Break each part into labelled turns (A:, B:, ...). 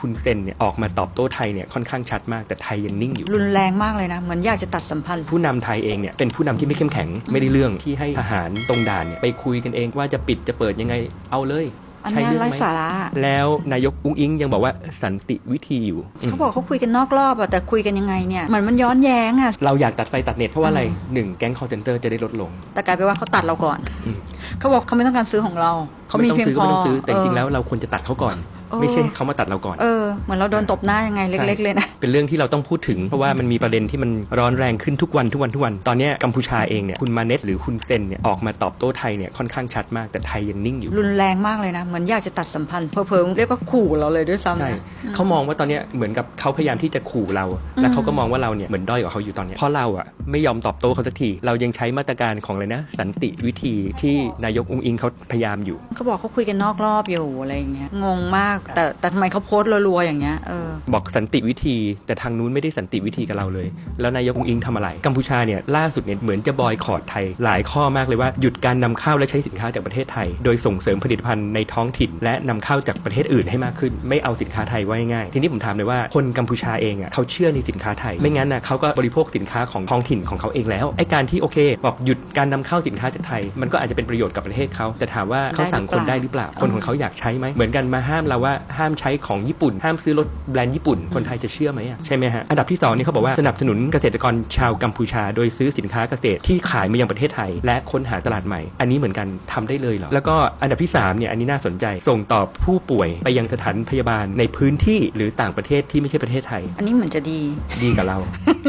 A: คุณเซนเนี่ยออกมาตอบโต้ไทยเนี่ยค่อนข้างชัดมากแต่ไทยยังนิ่งอยู่
B: รุนแรงมากเลยนะ เหมือนอยากจะตัดสัมพันธ์
A: ผู้นำไทยเองเนี่ยเป็นผู้นำที่ไม่เข้มแข็งไม่ได้เรื่องที่ให้ทหารตรงด่านเนี่ยไปคุยกันเองว่าจะปิดจะเปิดยังไงเอาเลย
B: อัน
A: ใช่
B: เนี้ย
A: เรื่อง
B: ไร้
A: ไหม
B: สาระ
A: แล้วนายกอุ้งอิงยังบอกว่าสันติวิธีอยู่
B: เขาบอกเขาคุยกันนอกรอบอะแต่คุยกันยังไงเนี่ยเหมือนมันย้อนแย้งอะ
A: เราอยากตัดไฟตัดเน็ตเพราะว่าอะไรหนึ่งแก๊งคอร์เซนเตอร์จะได้ลดลง
B: แต่กลายเป็นว่าเขาตัดเราก่อน
A: อืม
B: เขาบอกเขาไม่ต้องการซื้อของเรา เขามี
A: ไม่ต้อง
B: เพียง
A: ซื้อ
B: พ
A: ก็
B: อ
A: ไม่ต้องซื้อแต่จริงๆ
B: เออ
A: แล้วเราควรจะตัดเขาก่อน
B: เออ
A: ไม่ใช่เขามาตัดเราก่อน
B: เออ เหมือนเราโดนตบหน้ายังไงเล็ก ๆ เลยนะ
A: เป็นเรื่องที่เราต้องพูดถึง เพราะว่ามันมีประเด็นที่มันร้อนแรงขึ้นทุกวันทุกวันทุกวัน ตอนเนี้ยกัมพูชาเองเนี่ยคุณมาเน็ตหรือคุณเซนเนี่ยออกมาตอบโต้ไทยเนี่ยค่อนข้างชัดมากแต่ไทยยังนิ่งอยู่
B: รุนแรงมากเลยนะ เหมือนอยากจะตัดสัมพันธ์เพอเพอๆเรียกว่าขู่เราเลยด้วยซ้ำ
A: ใช่
B: นะ
A: เขามองว่าตอนเนี้ยเหมือนกับเขาพยายามที่จะขู่เรา และเขาก็มองว่าเราเนี่ยเหมือนด้อยกว่าเขาอยู่ตอนเนี้ยเพราะเราอะไม่ยอมตอบโต้เขาสักที เรายังใช้มาตรการของอะไรนะ สันติวิธีที่นายกอุ้งอิงเขาพยายามอยู่
B: เขาบอกเขาคุยกันนอกรอบอยู่อะไรอย่างเงี้ยงงมากแต่แต่ทำไมเขาโพสต์รัวๆอย่างเงี้ยเออ
A: บอกสันติวิธีแต่ทางนู้นไม่ได้สันติวิธีกับเราเลย แล้วนายกองอิงทำอะไร กัมพูชาเนี่ยล่าสุดเนี่ยเหมือนจะบอยคอรดไทยหลายข้อมากเลยว่าหยุดการนำเข้าและใช้สินค้าจากประเทศไทย โดยส่งเสริมผลิตภัณฑ์ในท้องถิ่น และนำเข้าจากประเทศอื่นให้มากขึ้น ไม่เอาสินค้าไทยไว้ง่าย ทีนี้ผมถามเลยว่าคนกัมพูชาเองอะเขาเชื่อในสินค้าไทย ไม่งั้นนะเขาก็บริโภคสินค้าของท้องถิ่นของเขาเองแล้วไอ้การที่โอเค บอกหยุดการนำเข้าสินค้าจากไทย มันก็อาจจะเป็นประโยชน์กับประเทศเขาแต่ถามว่าเขาสั่งคนได้หรือเปล่าคนของเขาอยากใช้ไหมเหมือนกันมาห้ามเราว่าห้ามใช้ของญี่ปุ่น ห้ามซื้อรถแบรนด์ญี่ปุ่น คนไทยจะเชื่อไหมอะใช่ไหมฮะอันดับที่สองนี่เขาบอกว่าสนับสนุนเกษตรกรชาวกัมพูชา โดยซื้อสินค้าเกษตรที่ขายมายังประเทศไทย และค้นหาตลาดใหม่ อันนี้เหมือนกันทำได้เลยเหรอแล้วก็อันดับที่สามเนี่ยอันนี้น่าสนใจส่งต่อผู้ป่วยไปยังสถานพยาบาลในพื้นที่หรือต่างประเทศที่ไม่ใช่ประเทศไทย
B: อันนี้เหมือนจะดี
A: ดีกับเรา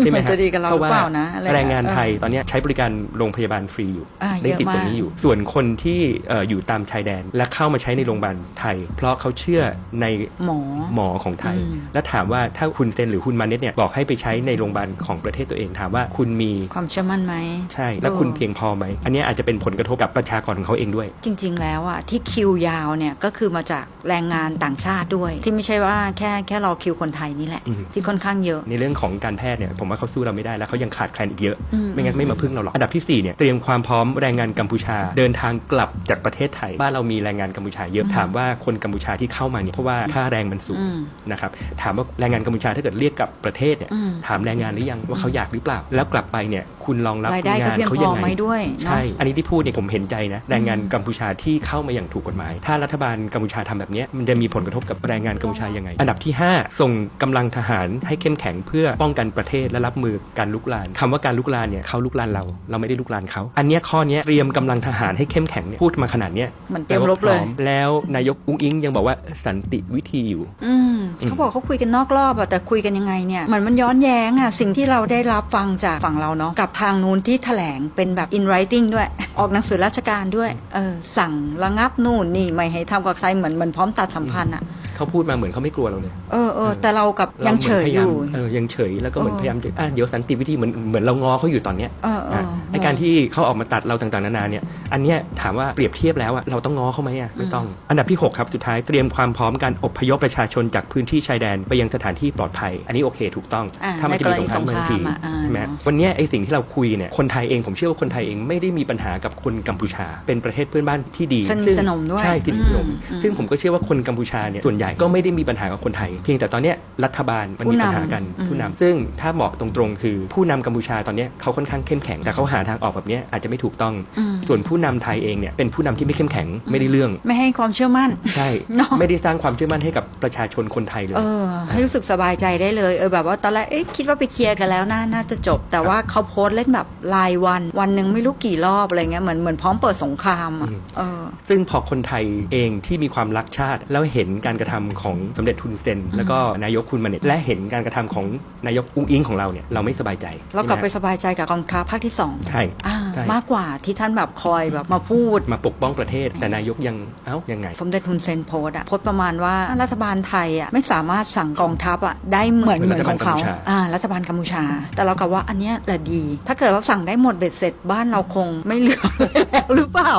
A: ใช่ไหม
B: มัน
A: ฮะ
B: จะดีกับเรา
A: เพราะว่า
B: หรือเปล่านะอะไรนะ
A: แรงงานไทย
B: เออ
A: ตอนเนี้ยใช้บริการโรงพยาบาลฟรีอยู่
B: อ่า
A: ได้
B: เยอะ
A: สิทธิ์ตรง
B: มาก
A: นี้อยู่ ส่วนคนที่เอ่ออยู่ตามชายแดนและเข้ามาใช้ในโรงพยาบาลไทย เพราะเขาเชื่อใน
B: หมอ
A: หมอของไทย
B: อืม
A: และถามว่าถ้าคุณเซนหรือคุณมาเน็ตเนี่ยบอกให้ไปใช้ในโรงพยาบาลของประเทศตัวเองถามว่าคุณมี
B: ความเชื่อมั่นไหม
A: ใช่ และ
B: เออ
A: คุณเพียงพอไหม อันเนี้ยอาจจะเป็นผลกระทบกับประชากรของเขาเองด้วย
B: จริง ๆ แล้วอะที่คิวยาวเนี่ยก็คือมาจากแรงงานต่างชาติด้วย ที่ไม่ใช่ว่าแค่แค่รอคิวคนไทยนี่แหละ
A: อืม
B: ที่ค่อนข้างเยอะ
A: ในเรื่องของการแพทย์เนี่ยผมว่าเขาสู้เราไม่ได้แล้วเขายังขาดแคลนอีกเยอะ
B: อืม
A: ไม่งั้นไม่มาพึ่งเราหรอกอันดับที่สี่เนี่ยเตรียมความพร้อมแรงงานกัมพูชา เดินทางกลับจากประเทศไทยบ้านเรามีแรงงานกัมพูชาเยอะถามว่าคนกัมพูชาที่เข้ามาเนี่ยเพราะว่าค่าแรงมันสูง
B: อืม
A: นะครับถามว่าแรงงานกัมพูชาถ้าเกิดเรียกกลับประเทศเนี่ย
B: อืม
A: ถามแรงงานหรือยังว่าเขาอยากหรือเปล่า แล้วกลับไปเนี่ย คุณลองรับ
B: รายได้
A: งาน
B: เขา
A: เขา
B: เพียง
A: ยั
B: พ
A: ง
B: อ
A: ไง
B: ไหมด้วยเนอะ
A: ใช่ อันนี้ที่พูดเนี่ยผมเห็นใจนะแรงงานกัมพูชาที่เข้ามาอย่างถูกกฎหมาย ถ้ารัฐบาลกัมพูชาทำแบบเนี้ยมันจะมีผลกระทบกับแรงงานกัมพูชายังไง อันดับที่ 5 ส่งกำลังทหารให้เข้มแข็งเพื่อป้องกันประเทศและรับมือการลุกลานคำว่าการลุกลานเนี่ยเขาลุกลานเรา เราไม่ได้ลุกลานเขาอันเนี้ยข้อเนี้ยเตรียมกำลังทหารให้เข้มแข็งเนี่ยพูดมาขนาดเนี้ย
B: เหมือนเตรียมรบเลย
A: แปว่าพอแล้วนายกอุ้งอิงยังบอกว่าสันติวิธีอยู่
B: อืมเขาบอกเขาคุยกันนอกรอบอะแต่คุยกันยังไงเนี่ยเหมือนมันย้อนแย้งอะสิ่งที่เราได้รับฟังจากฝั่งเราเนาะกับทางนู้นที่แถลงเป็นแบบ in writing ด้วย ออกหนังสือราชการด้วย เออสั่งระงับนู่นนี่ไม่ให้ทำกับใครเหมือนเหมือนพร้อมตัดสัมพันธ์อะ
A: เขาพูดมาเหมือนเขาไม่กลัวเราเลย
B: เออเออแต่เรากับยังเฉยอยู่
A: เออยังเฉยแล้วก็เหมือน
B: เออ
A: พยายามจะอะเดี๋ยวสันติวิธีเหมือนเหมือนเรางอเขาอยู่ตอนเนี้ย
B: เออเออ
A: นะไอการที่เขาออกมาตัดเราต่างๆนานาเนี่ยอันเนี้ยถามว่าเปรียบเทียบแล้วอะเราต้องง้อเขาไหมอะไม่ต้อง อันดับที่ 6 ครับ สุดท้ายเตรียมความพร้อมการอพยพประชาชนจากพื้นที่ชายแดนไปยังสถานที่ปลอดภัย อันนี้โอเคถูกต้อง
B: อ่า
A: ถ้ามันจะมีสงคราม
B: ในกรณี
A: เมืองที
B: สงครามอะอ่า
A: ใช่ไหม
B: เนอะ
A: วันเนี้ยไอสิ่งที่เราคุยเนี่ยคนไทยเองผมเชื่อว่าคนไทยเองไม่ได้มีปัญหากับคนกัมพูชา เป็นประเทศเพื่อนบ้านที่ดี
B: สนิท
A: ซึ่ง
B: สนมด้วย
A: ใช่สนิทสนม
B: อืมอืม
A: ซึ่งผมก็เชื่อว่าคนกัมพูชาเนี่ยส่วนใหญ่ก็ไม่ได้มีปัญหากับคนไทย เพียงแต่ตอนเนี้ยรัฐบาลมันมีปัญหากัน
B: ผู้นำ
A: ผู้นำซึ่งถ้าบอกตรงๆ คือผู้นำกัมพูชาตอนเนี้ยเขาค่อนข้างเข้มแข็ง แต่เขาหาทางออกแบบเนี้ยอาจจะไม่ถูกต้อง
B: อืม
A: ส่วนผู้นำไทยเองเนี่ยเป็นผู้นำที่ไม่เข้มแข็งไม่ได้เรื่อง
B: ไม่ให้ความเชื่อมั่น
A: ใช่
B: เนอะ
A: ไม่ได้สร้างความเชื่อมั่นให้กับประชาชนคนไทยเลย
B: เออให้รู้สึกสบายใจได้เลยเออแบบว่าตอนแรกเอ๊ะคิดว่าไปเคลียร์กันแล้วน่าน่าจะจบ แต่ว่าเขาโพสต์เล่นแบบรายวันวันหนึ่งไม่รู้กี่รอบอะไรเงี้ยเหมือนเหมือนพร้อมเปิดสงครามอะ
A: อืม
B: เออ
A: ซึ่งพอคนไทยเองที่มีความรักชาติแล้วเห็นการกระทำของสมเด็จทุนเซนแล้วก็นายกคุณมาเน็ตและเห็นการกระทำของนายกอุ้งอิงของเราเนี่ยเราไม่สบายใจ
B: เรากลับไป
A: ใช่หม
B: สบายใจกับกองทัพภาคที่สอง
A: ใช่
B: อ่า
A: ใช่
B: มากกว่าที่ท่านแบบคอยแบบมาพูด
A: มาปกป้องประเทศ แต่นายกยังเอ้ายังไง
B: สมเด็จทุนเซนโพสต์อะโพสต์ประมาณว่ารัฐบาลไทยอะไม่สามารถสั่งกองทัพอะได้เหมือน
A: เห
B: เห
A: มื
B: มื
A: อ
B: อนนของเขา
A: รัฐบาลกัมพูชา
B: อ่ารัฐบาลกัมพูชา แต่เรากับว่าอันเนี้ยแหละดี ถ้าเกิดว่าสั่งได้หมดเบ็ดเสร็จบ้านเราคงไม่เหลือแล้วหรือเปล่า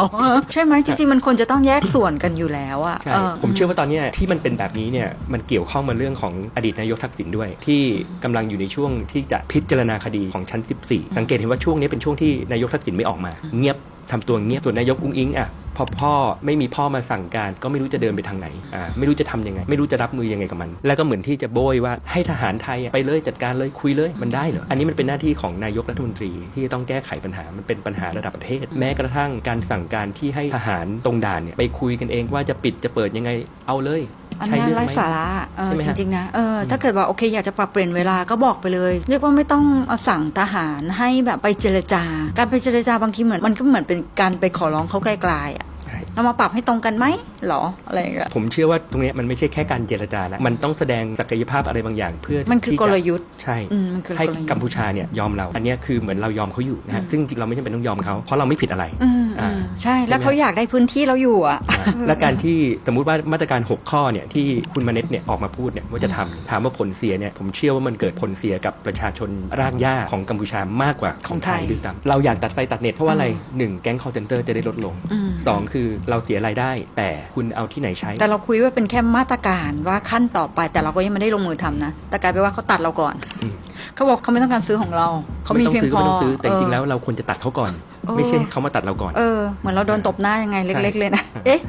B: ใช่ไหมจริงๆมันควรจะต้องแยกส่วนกันอยู่แล้วอะ
A: ใช่
B: เออ
A: ผมเชื่อว่าตอนเนี้ยที่มันเป็นแบบนี้เนี่ยมันเกี่ยวข้องมาเรื่องของอดีตนายกทักษิณด้วย ที่กำลังอยู่ในช่วงที่จะพิจารณาคดีของชั้น 14 สังเกตเห็นว่าช่วงนี้เป็นช่วงที่นายกทักษิณไม่ออกมา เงียบทำตัวเงียบส่วนนายกอุ้งอิงอะพอพ่อไม่มีพ่อมาสั่งการ ก็ไม่รู้จะเดินไปทางไหนอ่าไม่รู้จะทำยังไง ไม่รู้จะรับมือยังไงกับมัน แล้วก็เหมือนที่จะโบยว่าให้ทหารไทยอะไปเลยจัดการเลยคุยเลยมันได้เหรออันนี้มันเป็นหน้าที่ของนายกรัฐมนตรี ที่ต้องแก้ไขปัญหามันเป็นปัญหาระดับประเทศ แม้กระทั่งการสั่งการที่ให้ทหารตรงด่านเนี่ยไปคุยกันเองว่าจะปิดจะเปิดยังไงเอาเลย
B: อัน
A: ใช่
B: เนี้ย
A: เรื่อง
B: ไร้
A: ไหม
B: สาระเออ
A: ใช่ไหม
B: จ
A: ฮะ
B: ริงๆนะเอออถ้าเกิดว่าโอเคอยากจะปรับเปลี่ยนเวลาก็บอกไปเลย เรียกว่าไม่ต้องเอาสั่งทหารให้แบบไปเจรจา การไปเจรจาบางทีเหมือนมันก็เหมือนเป็นการไปขอร้องเขาไกลๆอะ
A: ใช่
B: เรามาปรับให้ตรงกันไหมหรออะไรอย่างเงี้ย
A: ผมเชื่อว่าตรงเนี้ยมันไม่ใช่แค่การเจรจาแล้วมันต้องแสดงศักยภาพอะไรบางอย่างเพื่อ
B: มันคือ
A: ที่
B: ก
A: จะ
B: ลยุทธ์
A: ใช่
B: อืมมันคือก
A: ให้
B: ลยุทธ์
A: กัมพูชาเนี่ยยอมเรา อันเนี้ยคือเหมือนเรายอมเขาอยู่นะฮะ
B: อืม
A: ซึ่งจริงๆเราไม่จำเป็นต้องยอมเขาเพราะเราไม่ผิดอะไร
B: อืม
A: อ่า
B: อืมใช่แล้ว
A: ใช่ไหม
B: เขาอยากได้พื้นที่เราอยู่อะ
A: และการที่สมมุติว่ามาตรการ 6 ข้อเนี่ยที่คุณมาเน็ตเนี่ยออกมาพูดเนี่ยว่าจะทำถามว่าผลเสียเนี่ยผมเชื่อว่ามันเกิดผลเสียกับประชาชนรากหญ้าของกัมพูชามากกว่าของไทย
B: ของไทย
A: ด้วยซ้ำเราอยากตัดไฟตัดเน็ตเพราะว่าอะไรหนึ่งแก๊ง call center จะได้ลดลง
B: อืม
A: สองคือเราเสียรายได้ แต่คุณเอาที่ไหนใช้
B: แต่เราคุยว่าเป็นแค่มาตรการว่าขั้นต่อไปแต่เราก็ยังไม่ได้ลงมือทำนะ แต่กลายเป็นว่าเขาตัดเราก่อน
A: อืม
B: เขาบอกเขาไม่ต้องการซื้อของเรา เขามี
A: ไต้อง
B: เพียง
A: ซื้อ
B: พ
A: ก็
B: อ
A: ไม่ต้องซื้อแต่จริงๆ
B: เออ
A: แล้วเราควรจะตัดเขาก่อน
B: เออ
A: ไม่ใช่เขามาตัดเราก่อน
B: เออ เหมือนเราโดนตบหน้ายังไงเล็ก ๆ เลยนะ เอ๊ะ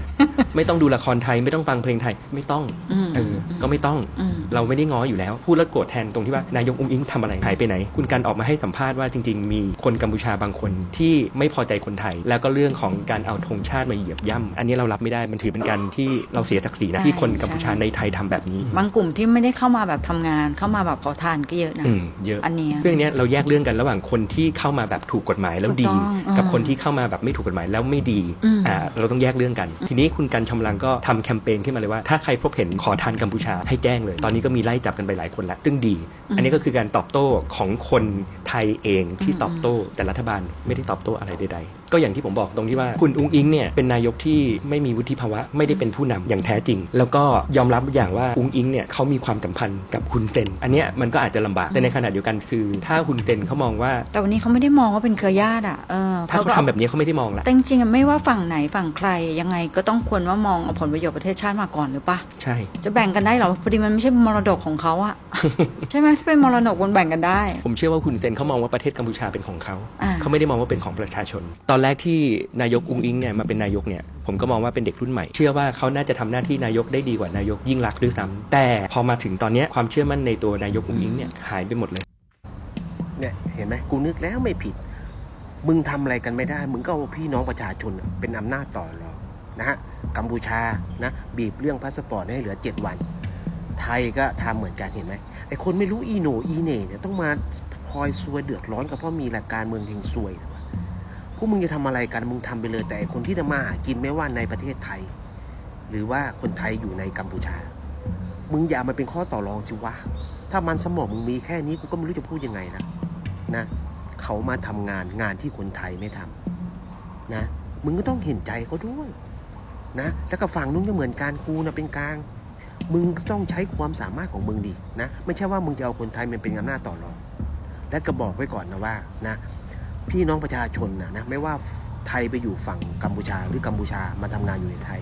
A: ไม่ต้องดูละครไทยไม่ต้องฟังเพลงไทยไม่ต้อง
B: อืม
A: เออ ก็ไม่ต้อง
B: อืม
A: เราไม่ได้ง้ออยู่แล้ว พูดแล้วโกรธแทนตรงที่ว่านายกอุ้งอิงทำอะไรหายไปไหน คุณการออกมาให้สัมภาษณ์ว่าจริง ๆ มีคนกัมพูชาบางคนที่ไม่พอใจคนไทย แล้วก็เรื่องของการเอาธงชาติมาเหยียบย่ำอันนี้เรารับไม่ได้มันถือเป็นการที่เราเสียศักดิ์ศรีนะ
B: ใช่
A: ที่คนกัมพูชา
B: ใช่
A: ในไทยทำแบบนี้
B: บางกลุ่มที่ไม่ได้เข้ามาแบบทำงานเข้ามาแบบขอทานก็เยอะนะ
A: อืมเยอะ
B: อันเนี้ย
A: เรื่องเนี้ยเราแยกเรื่องกันระหว่างคนที่เข้ามาแบบถูกกฎหมายแล้ว
B: ถูก
A: ดี
B: ต้อง
A: กับ
B: อ่า
A: คนที่เข้ามาแบบไม่ถูกกฎหมายแล้วไม่ดี
B: อืม
A: อ่าเราต้องแยกเรื่องกัน ทีนี้คุณกันชำลังก็ทำแคมเปญขึ้นมาเลยว่าถ้าใครพบเห็นขอทานกัมพูชาให้แจ้งเลยตอนนี้ก็มีไล่จับกันไปหลายคนแล้วซึ่งดี อันนี้ก็คือการตอบโต้ของคนไทยเองที่ตอบโต้แต่รัฐบาลไม่ได้ตอบโต้อะไรใดๆ ก็อย่างที่ผมบอกตรงที่ว่าคุณอุ้งอิงเนี่ยเป็นนายกที่ไม่มีวุฒิภาวะไม่ได้เป็นผู้นำอย่างแท้จริง แล้วก็ยอมรับอย่างว่าอุ้งอิงเนี่ยเขามีความสัมพันธ์กับคุณเซนอันเนี้ยมันก็อาจจะลำบากแต่ในขณะเดียวกันคือ ถ้าคุณเซนเขามองว่า
B: แต่วันนี้เขาไม่ได้มองว่าเป็นเครือญาติอะเออ
A: ถ้าเขา
B: ก็
A: ทำแบบนี้เขาไม่ได้มองละ
B: แต่จริงๆอะไม่ว่าฝั่งไหนฝั่งใครยังไงก็ต้องควรว่ามองเอาผลประโยชน์ประเทศชาติมาก่อนหรือปะ
A: ใช่
B: จะแบ่งกันได้เหรอพอดีมันไม่ใช่มรดกของเขาอะใช่ไหมถ้าเป็นมรดกมันแบ่งกันได้
A: ผมเชื่อว่าคุณเซนเขามองว่าประเทศกัมพูชาเป็นของเขา
B: อ่า
A: เขาไม่ได้มองว่าเป็นของประชาชนตอนแรกที่นายกอุ้งอิงเนี่ยมาเป็นนายกเนี่ยผมก็มองว่าเป็นเด็กรุ่นใหม่ เชื่อว่าเขาน่าจะทำหน้าที่นายกได้ดีกว่านายกยิ่งรักด้วยซ้ำแต่พอมาถึงตอนนี้ความเชื่อมั่นในตัวนายกอุ้งอิงเนี่ยหายไปหมดเลย
C: เนี่ยเห็นไหมกูนึกแล้วไม่ผิด มึงทำอะไรกันไม่ได้ มึงก็เอาพี่น้องประชาชนเป็นอำนาจต่อรองนะฮะกัมพูชานะบีบเรื่องพาสปอร์ตให้เหลือเจ็ดวัน ไทยก็ทำเหมือนกันเห็นไหมไอคนไม่รู้อีโหนอีเน่เนี่ยต้องมาคอยซวยเดือดร้อนก็เพราะมีหลักการเมืองเฮงซวยนะ วกมึงจะทำอะไรกันมึงทำไปเลย แต่คนที่จะมาหากินไม่ว่าในประเทศไทย หรือว่าคนไทยอยู่ในกัมพูชา มึงอย่ามาเป็นข้อต่อรองสิวะถ้ามันสมองมึงมีแค่นี้กูก็ไม่รู้จะพูดยังไงนะนะเขามาทำงานงานที่คนไทยไม่ทำนะมึงก็ต้องเห็นใจเขาด้วยนะแล้วก็ฝั่งนู้นก็เหมือนกันกูนะเป็นกลาง มึงก็ต้องใช้ความสามารถของมึงดินะ ไม่ใช่ว่ามึงจะเอาคนไทยมันเป็นอำนาจต่อรอง และก็บอกไว้ก่อนนะว่านะ พี่น้องประชาชนนะนะไม่ว่าไทยไปอยู่ฝั่งกัมพูชาหรือกัมพูชามาทำงานอยู่ในไทย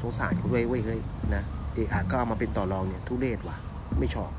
C: สงสารเขาด้วยเว้ยเฮ้ยนะเอะอาก็เอามาเป็นต่อรองเนี่ยทุเรศว่ะ ไม่ชอบ